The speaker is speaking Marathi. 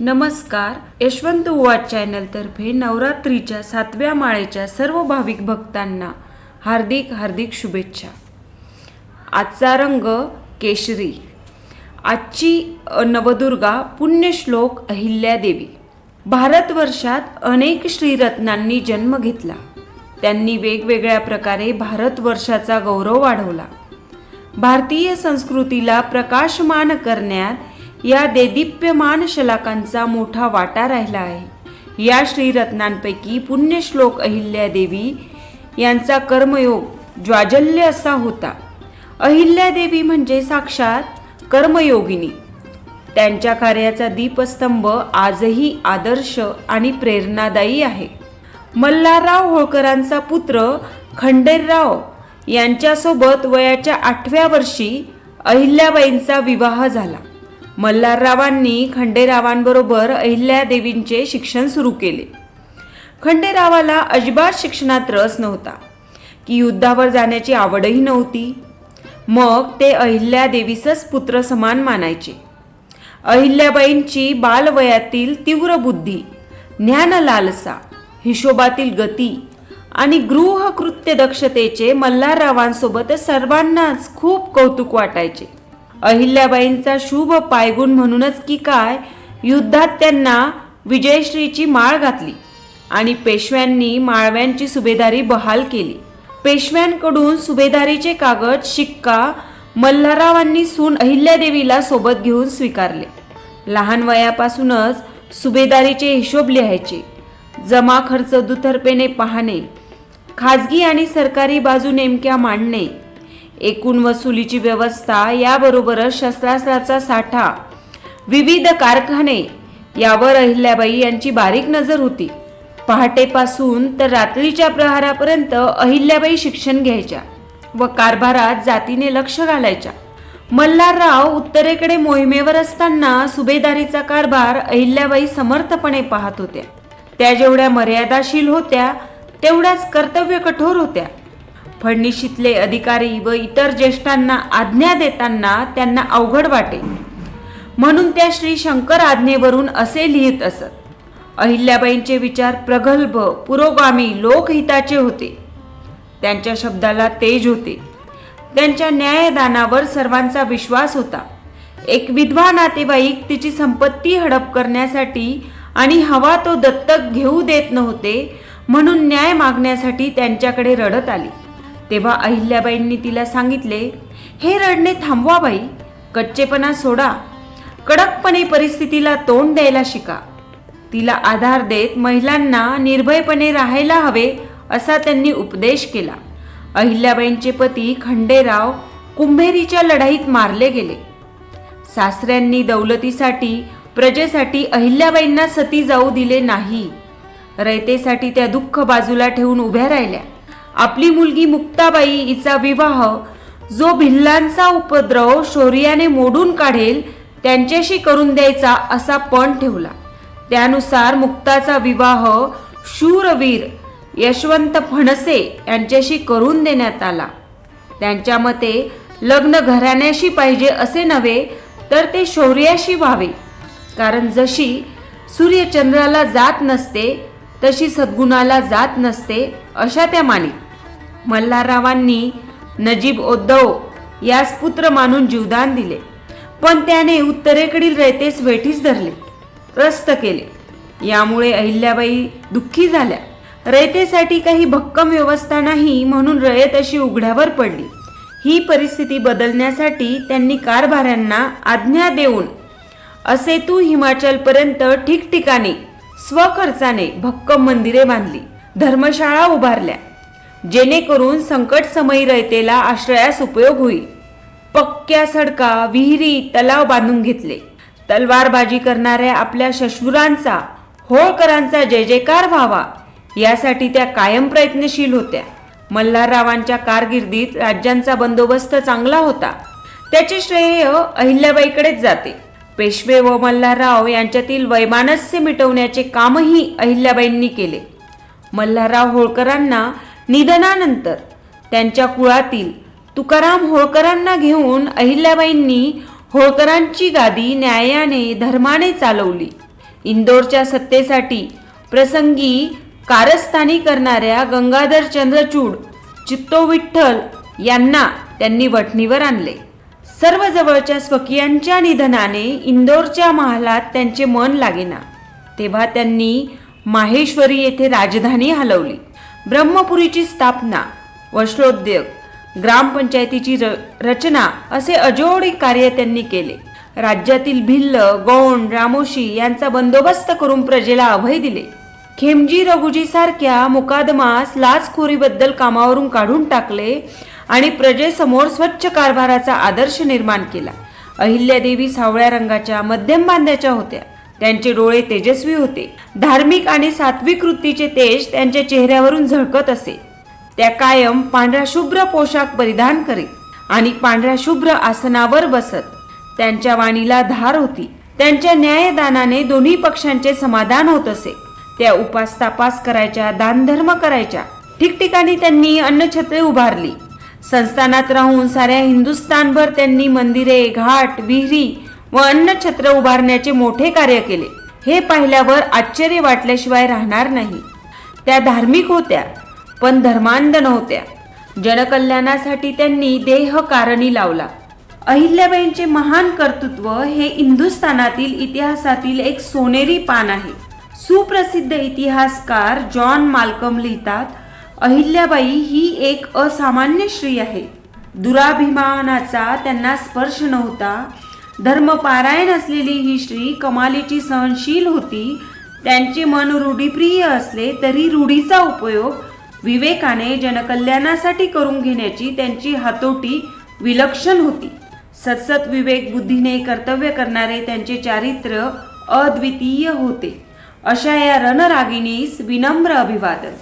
नमस्कार. यशवंत उवाच चॅनलतर्फे नवरात्रीच्या सातव्या माळेच्या सर्व भाविक भक्तांना हार्दिक हार्दिक शुभेच्छा. आजचा रंग केशरी. आजची नवदुर्गा पुण्यश्लोक अहिल्यादेवी. भारतवर्षात अनेक श्रीरत्नांनी जन्म घेतला. त्यांनी वेगवेगळ्या प्रकारे भारतवर्षाचा गौरव वाढवला. भारतीय संस्कृतीला प्रकाशमान करण्यात या देदीप्यमान शलाकांचा मोठा वाटा राहिला आहे. या श्रीरत्नांपैकी पुण्यश्लोक अहिल्यादेवी यांचा कर्मयोग ज्वाजल्य असा होता. अहिल्यादेवी म्हणजे साक्षात कर्मयोगिनी. त्यांच्या कार्याचा दीपस्तंभ आजही आदर्श आणि प्रेरणादायी आहे. मल्हारराव होळकरांचा पुत्र खंडेरराव यांच्यासोबत वयाच्या आठव्या वर्षी अहिल्याबाईंचा विवाह झाला. मल्हाररावांनी खंडेरावांबरोबर अहिल्यादेवींचे शिक्षण सुरू केले. खंडेरावाला अजिबात शिक्षणात रस नव्हता. की युद्धावर जाण्याची आवडही नव्हती. मग ते अहिल्यादेवीसच पुत्र समान मानायचे. अहिल्याबाईंची बालवयातील तीव्र बुद्धी ज्ञान लालसा हिशोबातील गती आणि गृहकृत्य दक्षतेचे मल्हाररावांसोबत सर्वांनाच खूप कौतुक वाटायचे. अहिल्याबाईंचा शुभ पायगुण म्हणूनच की काय युद्धात त्यांना विजयश्रीची माळ घातली आणि पेशव्यांनी माळव्यांची सुभेदारी बहाल केली. पेशव्यांकडून सुभेदारीचे कागद शिक्का मल्हाररावांनी सून अहिल्यादेवीला सोबत घेऊन स्वीकारले. लहान वयापासूनच सुभेदारीचे हिशोब लिहायचे. जमा खर्च दुतर्फेने पाहणे खाजगी आणि सरकारी बाजू नेमक्या मांडणे एकूण वसुलीची व्यवस्था याबरोबरच शस्त्रास्त्राचा साठा. विविध कारखाने यावर अहिल्याबाई यांची बारीक नजर होती. पहाटेपासून तर रात्रीच्या प्रहारापर्यंत अहिल्याबाई शिक्षण घ्यायच्या व कारभारात जातीने लक्ष घालायच्या. मल्हारराव उत्तरेकडे मोहिमेवर असताना सुभेदारीचा कारभार अहिल्याबाई समर्थपणे पाहत होत्या. त्या जेवढ्या मर्यादाशील होत्या तेवढ्याच कर्तव्य कठोर होत्या. फडणीशीतले अधिकारी व इतर ज्येष्ठांना आज्ञा देताना त्यांना अवघड वाटे. म्हणून त्या श्री शंकर आज्ञेवरून असे लिहित असत अहिल्याबाईंचे विचार प्रगल्भ पुरोगामी लोकहिताचे होते. त्यांच्या शब्दाला तेज होते. त्यांच्या न्यायदानावर सर्वांचा विश्वास होता. एक विधवा नातेवाईक तिची संपत्ती हडप करण्यासाठी आणि हवा तो दत्तक घेऊ देत नव्हते म्हणून न्याय मागण्यासाठी त्यांच्याकडे रडत आली. तेव्हा अहिल्याबाईंनी तिला सांगितले हे रडणे थांबवा बाई कच्चेपणा सोडा कडकपणे परिस्थितीला तोंड द्यायला शिका. तिला आधार देत महिलांना निर्भयपणे राहायला हवे असा त्यांनी उपदेश केला. अहिल्याबाईंचे पती खंडेराव कुंभेरीच्या लढाईत मारले गेले. सासऱ्यांनी दौलतीसाठी प्रजेसाठी अहिल्याबाईंना सती जाऊ दिले नाही. रयतेसाठी त्या दुःख बाजूला ठेवून उभ्या राहिल्या. आपली मुलगी मुक्ताबाई हिचा विवाह जो भिल्लांचा उपद्रव शौर्याने मोडून काढेल त्यांच्याशी करून द्यायचा असा पण ठेवला. त्यानुसार मुक्ताचा विवाह शूरवीर यशवंत फणसे यांच्याशी करून देण्यात आला. त्यांच्या मते लग्न घराण्याशी पाहिजे असे नव्हे तर ते शौर्याशी व्हावे. कारण जशी सूर्यचंद्राला जात नसते तशी सद्गुणाला जात नसते अशा त्या मानित मल्हाररावांनी नजीब उद्धव यास पुत्र मानून जीवदान दिले. पण त्याने उत्तरेकडील रयतेस वेठीस धरले त्रस्त केले. यामुळे अहिल्याबाई दुःखी झाल्या. रयतेसाठी काही भक्कम व्यवस्था नाही म्हणून रयत अशी उघड्यावर पडली. ही परिस्थिती बदलण्यासाठी त्यांनी कारभाऱ्यांना आज्ञा देऊन असे तू हिमाचलपर्यंत ठिकठिकाणी स्वखर्चाने भक्कम मंदिरे बांधली धर्मशाळा उभारल्या. जेणेकरून संकटसमयी रयतेला आश्रयास उपयोग होईल. पक्क्या सडका विहिरी तलाव बांधून घेतले. तलवारबाजी करणाऱ्या आपल्या शशुरांचा होळकरांचा जय जयकार व्हावा यासाठी त्या कायम प्रयत्नशील होत्या. मल्हाररावांच्या कारकिर्दीत राज्यांचा बंदोबस्त चांगला होता. त्याचे श्रेय अहिल्याबाईकडेच जाते. पेशवे व मल्हारराव यांच्यातील वैमानस्य मिटवण्याचे कामही अहिल्याबाईंनी केले. मल्हारराव होळकरांना निधनानंतर त्यांच्या कुळातील तुकाराम होळकरांना घेऊन अहिल्याबाईंनी होळकरांची गादी न्यायाने धर्माने चालवली. इंदोरच्या सत्तेसाठी प्रसंगी कारस्थानी करणाऱ्या गंगाधर चंद्रचूड चित्तो विठ्ठल यांना त्यांनी वठणीवर आणले. सर्व जवळच्या स्वकीयांच्या निधनाने इंदोरच्या महालात त्यांचे मन लागेना. तेव्हा त्यांनी माहेश्वरी येथे राजधानी हलवली. ब्रह्मपुरीची स्थापना वस्त्रोद्योग ग्रामपंचायतीची र रचना असे अजोडी कार्य त्यांनी केले. राज्यातील भिल्ल गौंड रामोशी यांचा बंदोबस्त करून प्रजेला अभय दिले. खेमजी रघुजी सारख्या मुकादमास लाचखोरीबद्दल कामावरून काढून टाकले आणि प्रजेसमोर स्वच्छ कारभाराचा आदर्श निर्माण केला. अहिल्यादेवी सावळ्या रंगाच्या मध्यम बांध्याच्या होत्या. त्यांचे डोळे तेजस्वी होते. धार्मिक आणि सात्विक वृत्तीचे तेज त्यांच्या चेहऱ्यावरून झळकत असे. त्या कायम पांढऱ्या शुभ्र पोशाख परिधान करीत आणि पांढऱ्या शुभ्र आसनावर बसत. त्यांच्या वाणीला धार होती. त्यांच्या न्यायदानाने दोन्ही पक्षांचे समाधान होत असे. त्या उपास तापास करायच्या दानधर्म करायच्या. ठिकठिकाणी त्यांनी अन्नछत्रे उभारली. संस्थानात राहून साऱ्या हिंदुस्थानभर त्यांनी मंदिरे घाट विहिरी व अन्नछत्र उभारण्याचे मोठे कार्य केले. हे पाहिल्यावर आश्चर्य वाटल्याशिवाय राहणार नाही. त्या धार्मिक होत्या पण धर्मांध नव्हत्या. जनकल्याणासाठी त्यांनी देह कारणी लावला. अहिल्याबाईंचे महान कर्तृत्व हे हिंदुस्थानातील इतिहासातील एक सोनेरी पान आहे. सुप्रसिद्ध इतिहासकार जॉन माल्कम लिहितात अहिल्याबाई ही एक असामान्य स्त्री आहे. दुराभिमानाचा त्यांना स्पर्श नव्हता धर्मपारायण असलेली ही स्त्री कमालीची सहनशील होती. त्यांचे मन रूढीप्रिय असले तरी रूढीचा उपयोग विवेकाने जनकल्याणासाठी करून घेण्याची त्यांची हातोटी विलक्षण होती. सतसत विवेक बुद्धीने कर्तव्य करणारे त्यांचे चारित्र्य अद्वितीय होते. अशा या रणरागिणीस विनम्र अभिवादन.